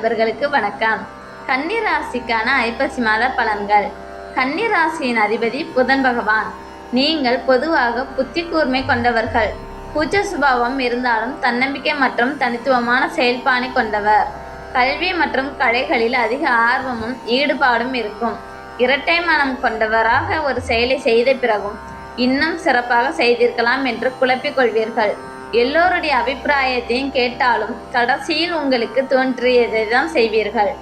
நண்பர்களுக்கு வணக்கம். கன்னி ராசிக்கான ஐப்பசி மாத பலன்கள். கன்னி ராசியின் அதிபதி புதன் பகவான். நீங்கள் பொதுவாக புத்தி கூர்மை கொண்டவர்கள். பூஜ சுபாவம் இருந்தாலும் தன்னம்பிக்கை மற்றும் தனித்துவமான செயல்பாணி கொண்டவர். கல்வி மற்றும் கலைகளில் அதிக ஆர்வமும் ஈடுபாடும் இருக்கும். இரட்டை மனம் கொண்டவராக ஒரு செயலை செய்த பிறகும் இன்னும் சிறப்பாக செய்திருக்கலாம் என்று குழப்பிக் கொள்வீர்கள். எல்லோருடைய அபிப்பிராயத்தையும் கேட்டாலும் கடைசியில் உங்களுக்கு தோன்றியதை தான் செய்வீர்கள்.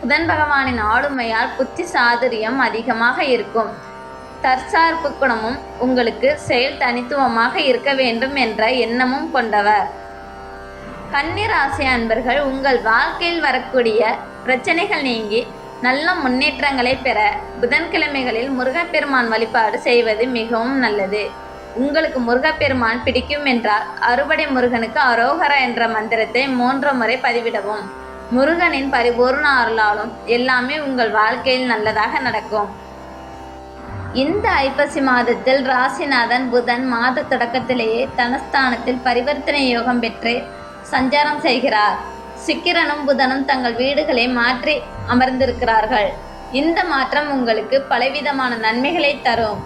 புதன் பகவானின் ஆளுமையால் புத்தி சாதுரியம் அதிகமாக இருக்கும். தற்சார்பு குணமும் உங்களுக்கு செயல் தனித்துவமாக இருக்க வேண்டும் என்ற எண்ணமும் கொண்டவர். கன்னிராசி அன்பர்கள் உங்கள் வாழ்க்கையில் வரக்கூடிய பிரச்சனைகள் நீங்கி நல்ல முன்னேற்றங்களை பெற புதன்கிழமைகளில் முருகப்பெருமான் வழிபாடு செய்வது மிகவும் நல்லது. உங்களுக்கு முருகப்பெருமான் பிடிக்கும் என்றால் அறுபடை முருகனுக்கு அரோகரா என்ற மந்திரத்தை மூன்று முறை பதிவிடவும். முருகனின் பரிபூர்ண அருளாலும் எல்லாமே உங்கள் வாழ்க்கையில் நல்லதாக நடக்கும். இந்த ஐப்பசி மாதத்தில் ராசிநாதன் புதன் மாத தொடக்கத்திலேயே தனஸ்தானத்தில் பரிவர்த்தனை யோகம் பெற்று சஞ்சாரம் செய்கிறார். சிக்கிரனும் புதனும் தங்கள் வீடுகளை மாற்றி அமர்ந்திருக்கிறார்கள். இந்த மாற்றம் உங்களுக்கு பலவிதமான நன்மைகளை தரும்.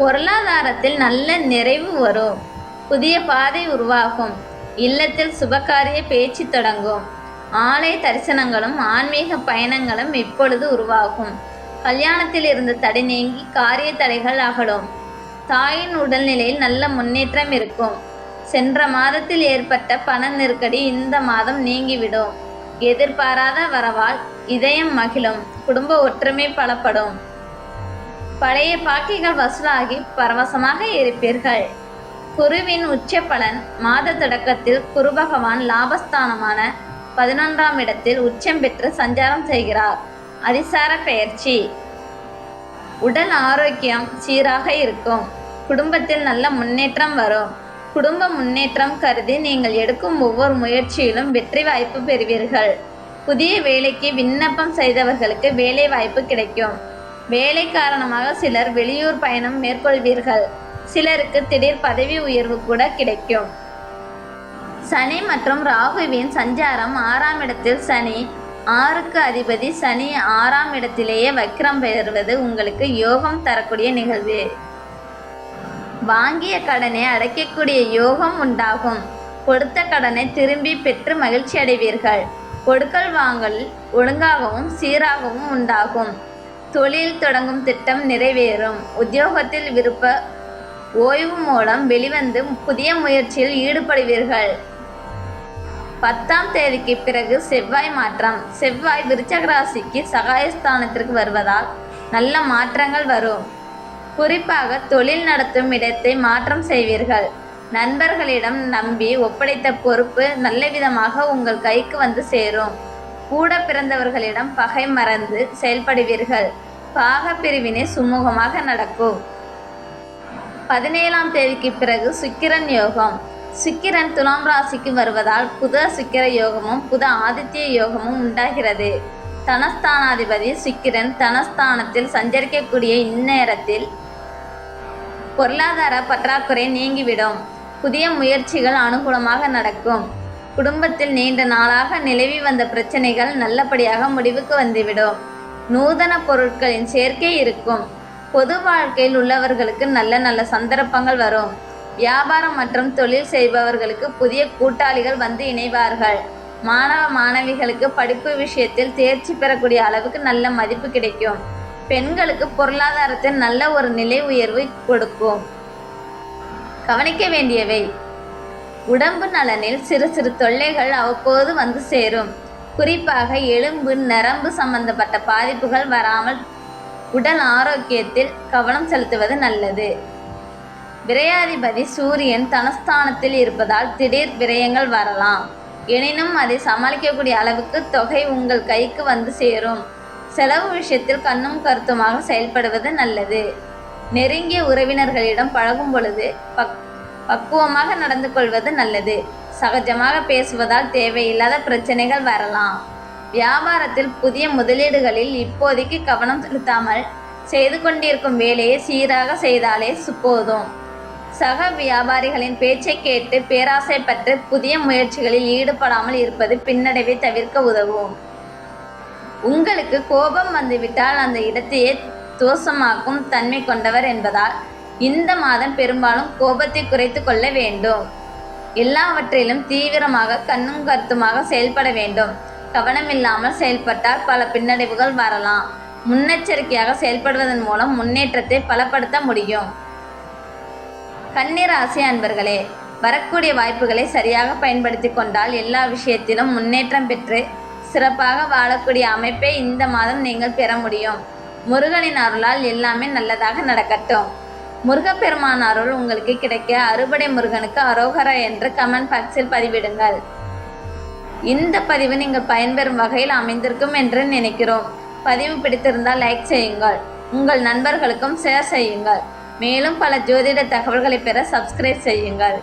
பொருளாதாரத்தில் நல்ல நிறைவு வரும். புதிய பாதை உருவாகும். இல்லத்தில் சுபகாரிய பேச்சு தொடங்கும். ஆலய தரிசனங்களும் ஆன்மீக பயணங்களும் இப்பொழுது உருவாகும். கல்யாணத்தில் இருந்த தடை நீங்கி காரிய தடைகள் அகலும். தாயின் உடல்நிலையில் நல்ல முன்னேற்றம் இருக்கும். சென்ற மாதத்தில் ஏற்பட்ட பண நெருக்கடி இந்த மாதம் நீங்கிவிடும். எதிர்பாராத வரவால் இதயம் மகிழும். குடும்ப ஒற்றுமை பலப்படும். பழைய பாக்கிகள் வசூலாகி பரவசமாக இருப்பீர்கள். குருவின் உச்ச பலன் மாத தொடக்கத்தில் குரு பகவான் லாபஸ்தானமான பதினொன்றாம் இடத்தில் உச்சம் பெற்று சஞ்சாரம் செய்கிறார். அதிசார பயிற்சி உடல் ஆரோக்கியம் சீராக இருக்கும். குடும்பத்தில் நல்ல முன்னேற்றம் வரும். குடும்ப முன்னேற்றம் கருதி நீங்கள் எடுக்கும் ஒவ்வொரு முயற்சியிலும் வெற்றி வாய்ப்பு பெறுவீர்கள். புதிய வேலைக்கு விண்ணப்பம் செய்தவர்களுக்கு வேலை வாய்ப்பு கிடைக்கும். வேலை காரணமாக சிலர் வெளியூர் பயணம் மேற்கொள்வீர்கள். சிலருக்கு திடீர் பதவி உயர்வு கூட கிடைக்கும். சனி மற்றும் ராகுவின் சஞ்சாரம் ஆறாம் இடத்தில் சனி ஆறுக்கு அதிபதி சனி ஆறாம் இடத்திலேயே வக்கிரம் பெறுவது உங்களுக்கு யோகம் தரக்கூடிய நிகழ்வு. வாங்கிய கடனை அடைக்கக்கூடிய யோகம் உண்டாகும். கொடுத்த கடனை திரும்பி பெற்று மகிழ்ச்சி அடைவீர்கள் கொடுக்கல் வாங்கல் ஒழுங்காகவும் சீராகவும் உண்டாகும். தொழில் தொடங்கும் திட்டம் நிறைவேறும். உத்தியோகத்தில் விருப்ப ஓய்வு மூலம் வெளிவந்து புதிய முயற்சியில் ஈடுபடுவீர்கள். பத்தாம் தேதிக்கு பிறகு செவ்வாய் மாற்றம். செவ்வாய் விருச்சக ராசிக்கு சகாயஸ்தானத்திற்கு வருவதால் நல்ல மாற்றங்கள் வரும். குறிப்பாக தொழில் நடத்தும் இடத்தை மாற்றம் செய்வீர்கள். நண்பர்களிடம் நம்பி ஒப்படைத்த பொறுப்பு நல்ல விதமாக உங்கள் கைக்கு வந்து சேரும். கூட பிறந்தவர்களிடம் பகை மறந்து செயல்படுவீர்கள். பாக பிரிவினை சுமூகமாக நடக்கும். பதினேழாம் தேதிக்கு பிறகு சுக்கிரன் யோகம். சுக்கிரன் துலாம் ராசிக்கு வருவதால் புத சுக்கிர யோகமும் புத ஆதித்ய யோகமும் உண்டாகிறது. தனஸ்தானாதிபதி சுக்கிரன் தனஸ்தானத்தில் சஞ்சரிக்கக்கூடிய இந்நேரத்தில் பொருளாதார பற்றாக்குறை நீங்கிவிடும். புதிய முயற்சிகள் அனுகூலமாக நடக்கும். குடும்பத்தில் நீண்ட நாளாக நிலவி வந்த பிரச்சனைகள் நல்லபடியாக முடிவுக்கு வந்துவிடும். நூதன பொருட்களின் சேர்க்கை இருக்கும். பொது வாழ்க்கையில் உள்ளவர்களுக்கு நல்ல நல்ல சந்தர்ப்பங்கள் வரும். வியாபாரம் மற்றும் தொழில் செய்பவர்களுக்கு புதிய கூட்டாளிகள் வந்து இணைவார்கள். மாணவ மாணவிகளுக்கு படிப்பு விஷயத்தில் தேர்ச்சி பெறக்கூடிய அளவுக்கு நல்ல மதிப்பு கிடைக்கும். பெண்களுக்கு பொருளாதாரத்தில் நல்ல ஒரு நிலை உயர்வு கொடுக்கும். கவனிக்க வேண்டியவை. உடம்பு நலனில் சிறு சிறு தொல்லைகள் அவ்வப்போது வந்து சேரும். குறிப்பாக எலும்பு நரம்பு சம்பந்தப்பட்ட பாதிப்புகள் வராமல் உடல் ஆரோக்கியத்தில் கவனம் செலுத்துவது நல்லது. விரையாதிபதி சூரியன் தனஸ்தானத்தில் இருப்பதால் திடீர் விரயங்கள் வரலாம். எனினும் அதை சமாளிக்கக்கூடிய அளவுக்கு தொகை உங்கள் கைக்கு வந்து சேரும். செலவு விஷயத்தில் கண்ணும் கருத்துமாக செயல்படுவது நல்லது. நெருங்கிய உறவினர்களிடம் பழகும் பொழுது பக் பக்குவமாக நடந்து கொள்வது நல்லது. சகஜமாக பேசுவதால் தேவையில்லாத பிரச்சனைகள் வரலாம். வியாபாரத்தில் புதிய முதலீடுகளில் இப்போதைக்கு கவனம் செலுத்தாமல் செய்து கொண்டிருக்கும் வேலையை சீராக செய்தாலே சுப்போதும் போதும். சக வியாபாரிகளின் பேச்சை கேட்டு பேராசைப்பட்டு புதிய முயற்சிகளில் ஈடுபடாமல் இருப்பது பின்னடைவை தவிர்க்க உதவும். உங்களுக்கு கோபம் வந்துவிட்டால் அந்த இடத்தையே தோஷமாக்கும் தன்மை கொண்டவர் என்பதால் இந்த மாதம் பெரும்பாலும் கோபத்தை குறைத்து கொள்ள வேண்டும். எல்லாவற்றிலும் தீவிரமாக கண்ணும் கருத்துமாக செயல்பட வேண்டும். கவனமில்லாமல் செயல்பட்டால் பல பின்னடைவுகள் வரலாம். முன்னெச்சரிக்கையாக செயல்படுவதன் மூலம் முன்னேற்றத்தை பலப்படுத்த முடியும். கன்னிராசி அன்பர்களே வரக்கூடிய வாய்ப்புகளை சரியாக பயன்படுத்தி கொண்டால் எல்லா விஷயத்திலும் முன்னேற்றம் பெற்று சிறப்பாக வாழக்கூடிய அமைப்பை இந்த மாதம் நீங்கள் பெற முடியும். முருகனின் அருளால் எல்லாமே நல்லதாக நடக்கட்டும். முருகப்பெருமான் அருள் உங்களுக்கு கிடைக்க அறுபடை முருகனுக்கு அரோகரா என்று கமெண்ட் பாக்ஸில் பதிவிடுங்கள். இந்த பதிவு நீங்கள் பயன்பெறும் வகையில் அமைந்திருக்கும் என்று நினைக்கிறோம். பதிவு பிடித்திருந்தால் லைக் செய்யுங்கள். உங்கள் நண்பர்களுக்கும் ஷேர் செய்யுங்கள். மேலும் பல ஜோதிட தகவல்களை பெற சப்ஸ்கிரைப் செய்யுங்கள்.